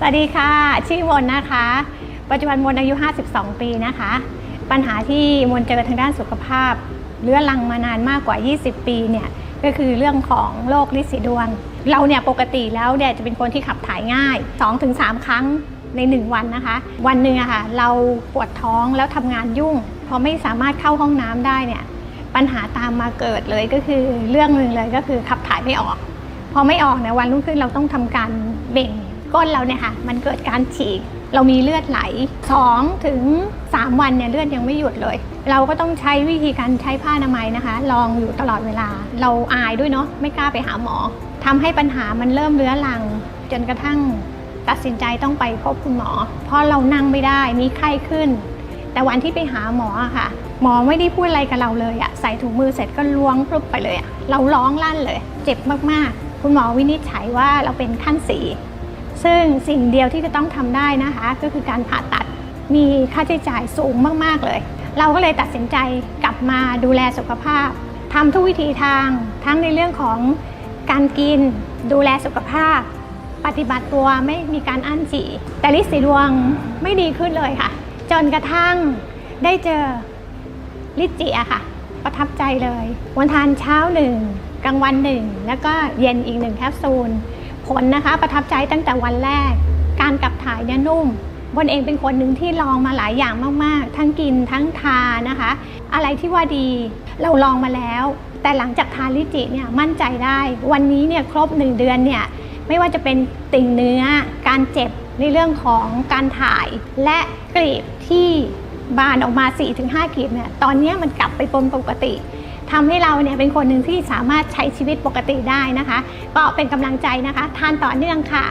สวัสดีค่ะ ชื่อมนนะคะ ปัจจุบันมนอายุ 52 ปีนะคะ ปัญหาที่มนเจอทางด้านสุขภาพเรื้อรังมานานมากกว่า 20 ปีเนี่ยก็คือเรื่องของโรคลิสีดวง เราเนี่ยปกติแล้วเนี่ยจะเป็นคนที่ขับถ่ายง่าย 2-3 ครั้งใน 1 วันนะคะ วันหนึ่งอะค่ะเราปวดท้องแล้วทำงานยุ่ง พอไม่สามารถเข้าห้องน้ำได้เนี่ยปัญหาตามมาเกิดเลยก็คือเรื่องหนึ่งเลยก็คือขับถ่ายไม่ออก พอไม่ออกเนี่ยวันรุ่งขึ้นเราต้องทำการเบ่ง ก้นเราเนี่ยค่ะมันเกิดการฉีกเรามีเลือดไหล2ถึง3วันเนี่ยเลือดยังไม่หยุดเลย เราก็ต้องใช้วิธีการใช้ผ้าอนามัยนะคะลองอยู่ตลอดเวลา เราอายด้วยเนาะไม่กล้าไปหาหมอทำให้ปัญหามันเริ่มเรื้อรัง จนกระทั่งตัดสินใจต้องไปพบคุณหมอ เพราะเรานั่งไม่ได้มีไข้ขึ้น แต่วันที่ไปหาหมอค่ะ หมอไม่ได้พูดอะไรกับเราเลยอะใส่ถุงมือเสร็จก็ล้วงพรุบไปเลยอะเราร้องลั่นเลย เจ็บมากๆ คุณหมอวินิจฉัยว่าเราเป็นขั้นสี่ ซึ่งสิ่งเดียวที่จะต้องทำได้นะคะ ก็คือการผ่าตัดมีค่าใช้จ่ายสูงมากๆเลย เราก็เลยตัดสินใจกลับมาดูแลสุขภาพทำทุกวิธีทางทั้งในเรื่องของการกินดูแลสุขภาพ ปฏิบัติตัวไม่มีการอั้นจี่ แต่ลิสีดวงไม่ดีขึ้นเลยค่ะ จนกระทั่งได้เจอลิจิอะค่ะ ประทับใจเลย วันทานเช้าหนึ่งกลางวันหนึ่งแล้วก็เย็นอีกหนึ่งแคปซูล ผลนะคะ ประทับใจตั้งแต่วันแรก การกลับถ่ายเนี่ยนุ่มบนเองเป็นคนหนึ่งที่ลองมาหลายอย่างมาก ๆ ทั้งกินทั้งทานนะคะ อะไรที่ว่าดีเราลองมาแล้ว แต่หลังจากทานลิจิเนี่ยมั่นใจได้ วันนี้เนี่ยครบหนึ่งเดือนเนี่ยไม่ว่าจะเป็นติ่งเนื้อ การเจ็บในเรื่องของการถ่าย และกรีบที่บานออกมา 4-5กรีบเนี่ยตอนนี้มันกลับไปเป็นปกติ ทำให้เราเนี่ยเป็นคนหนึ่งที่สามารถใช้ชีวิตปกติได้นะคะ ก็เป็นกำลังใจนะคะ ทานต่อเนื่องค่ะ